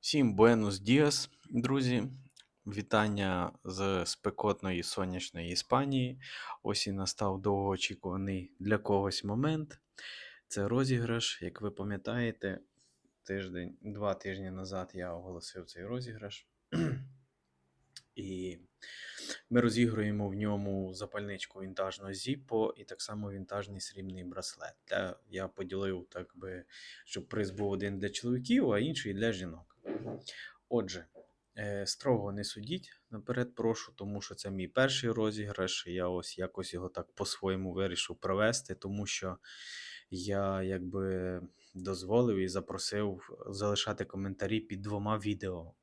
Всім Буенос Діас, друзі. Вітання з спекотної сонячної Іспанії. Ось і настав довгоочікуваний для когось момент. Це розіграш. Як ви пам'ятаєте, тиждень, два тижні назад я оголосив цей розіграш. І ми розігруємо в ньому запальничку вінтажного Zippo і так само вінтажний срібний браслет. Я поділив, так би, щоб приз був один для чоловіків, а інший для жінок. Отже, е, строго не судіть наперед, прошу, тому що це мій перший розіграш. Я ось якось його так по-своєму вирішив провести, тому що я якби дозволив і запросив залишати коментарі під двома відео.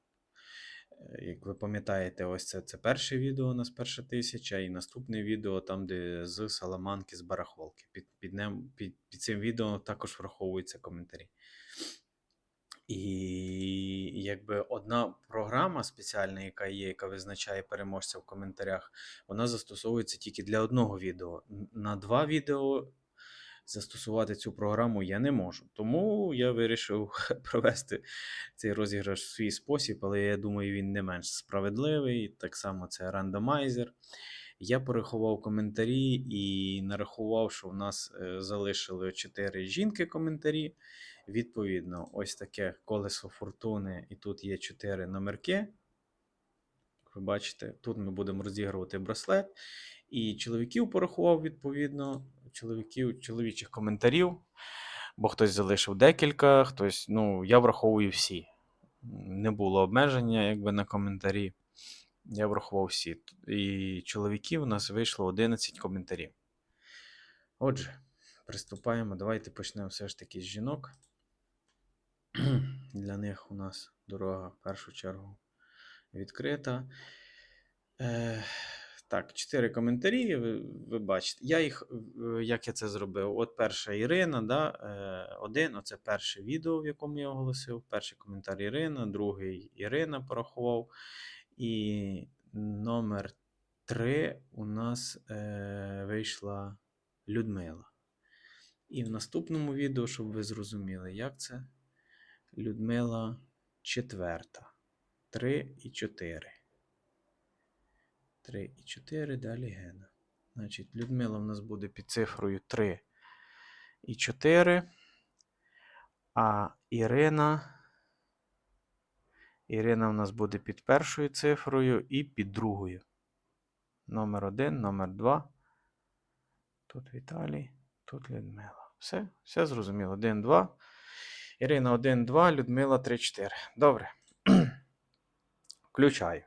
Е, Як ви пам'ятаєте, ось це, це перше відео у нас перша тисяча, і наступне відео там, де з Саламанки з барахолки. Під, під, ним, під, під цим відео також враховуються коментарі. І якби одна програма спеціальна, яка є, яка визначає переможця в коментарях, вона застосовується тільки для одного відео. На два відео застосувати цю програму я не можу. Тому я вирішив провести цей розіграш в свій спосіб, але я думаю, він не менш справедливий. Так само це рандомайзер. Я порахував коментарі і нарахував, що в нас е, залишили 4 жінки коментарі. Відповідно, ось таке колесо фортуни, і тут є 4 номерки. Ви бачите, тут ми будемо розігрувати браслет. І чоловіків порахував відповідно, чоловіків, чоловічих коментарів. Бо хтось залишив декілька, хтось, ну, я враховую всі. Не було обмеження якби на коментарі. Я врахував всі. І чоловіків у нас вийшло 11 коментарів. Отже, приступаємо. Давайте почнемо все ж таки з жінок. Для них у нас дорога в першу чергу відкрита. Е, так, чотири коментарі. Ви, ви бачите. Я їх, е, як я це зробив? От перша Ірина, да, е, один, оце перше відео, в якому я оголосив. Перший коментар Ірина, другий Ірина порахував. І номер три у нас е, вийшла Людмила. І в наступному відео, щоб ви зрозуміли, як це. Людмила четверта. 3 і 4. 3 і 4, далі Гена. Значить, Людмила в нас буде під цифрою 3 і 4. А Ірина. Ірина в нас буде під першою цифрою і під другою. Номер 1, номер 2. Тут Віталій, тут Людмила. Все, все зрозуміло. 1, 2. Ірина 1, 2, Людмила 3, 4. Добре. Включаю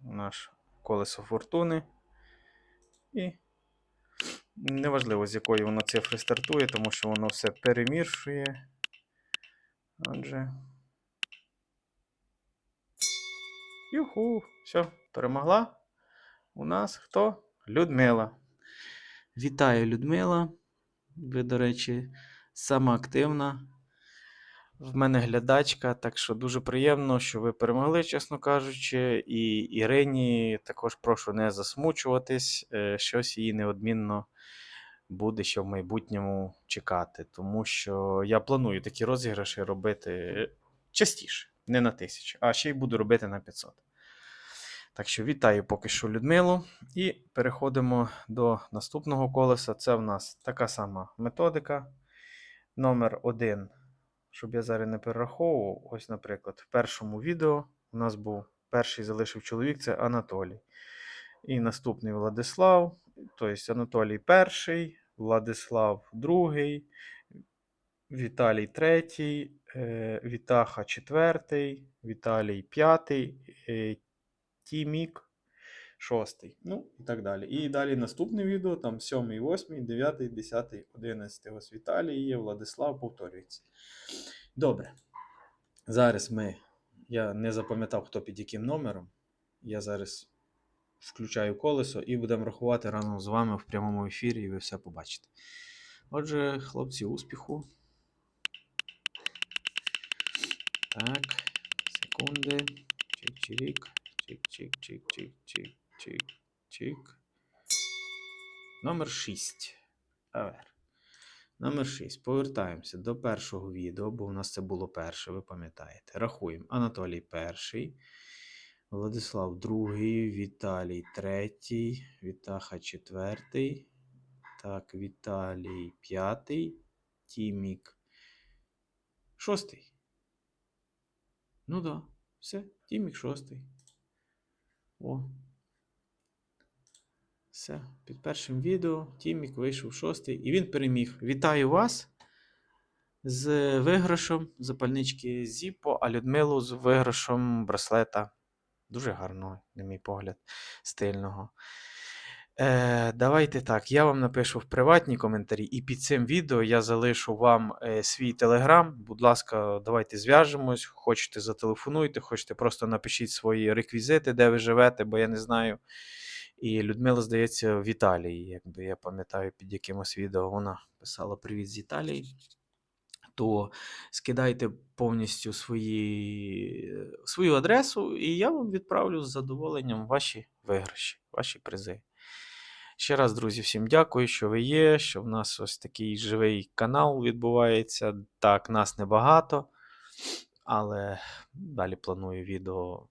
наш колесо фортуни. І неважливо, з якої воно цифри стартує, тому що воно все перемішує. Отже. Юху, все, перемогла. У нас хто? Людмила. Вітаю, Людмила. Ви, до речі, сама активна. В мене глядачка, так що дуже приємно, що ви перемогли, чесно кажучи. І Ірині також прошу не засмучуватись, е, щось її неодмінно буде ще в майбутньому чекати. Тому що я планую такі розіграші робити частіше, не на тисячу, а ще й буду робити на 500. Так що вітаю поки що Людмилу. І переходимо до наступного колеса. Це в нас така сама методика. Номер 1 щоб я зараз не перераховував, ось, наприклад, в першому відео у нас був перший залишив чоловік, це Анатолій. І наступний Владислав, тобто Анатолій перший, Владислав другий, Віталій третій, е, Вітаха четвертий, Віталій п'ятий, е, Тімік шостий. Ну і так далі. І далі наступне відео, там 7, 8, 9, 10, 11. Ось Віталій є, Владислав повторюється. Добре. Зараз ми. Я не запам'ятав, хто під яким номером. Я зараз включаю колесо і будемо рахувати разом з вами в прямому ефірі, і ви все побачите. Отже, хлопці, успіху. Так, секунди. Чик-чирік. Чик-чик-чик-чик-чик-чик. Номер 6. Авер. Номер 6. Повертаємося до першого відео, бо у нас це було перше, ви пам'ятаєте. Рахуємо. Анатолій перший, Владислав другий, Віталій третій, Вітаха четвертий. Так, Віталій п'ятий, Тімік шостий. Ну да, все, Тімік шостий. О. Все, під першим відео Тімік вийшов шостий і він переміг. Вітаю вас з виграшем запальнички Зіпо, а Людмилу з виграшем браслета. Дуже гарного, на мій погляд, стильного. Е, давайте так, я вам напишу в приватні коментарі, і під цим відео я залишу вам е, свій телеграм. Будь ласка, давайте зв'яжемось. Хочете, зателефонуйте, хочете, просто напишіть свої реквізити, де ви живете, бо я не знаю. І Людмила, здається, в Італії, якби я пам'ятаю, під якимось відео вона писала Привіт з Італії. То скидайте повністю свої, свою адресу, і я вам відправлю з задоволенням ваші виграші, ваші призи. Ще раз, друзі, всім дякую, що ви є, що в нас ось такий живий канал відбувається. Так, нас небагато, але далі планую відео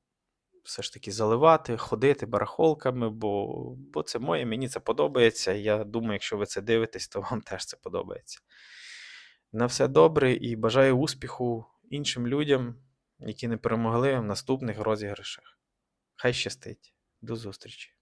все ж таки заливати, ходити барахолками, бо, бо це моє, мені це подобається. Я думаю, якщо ви це дивитесь, то вам теж це подобається. На все добре і бажаю успіху іншим людям, які не перемогли в наступних розіграшах. Хай щастить. До зустрічі!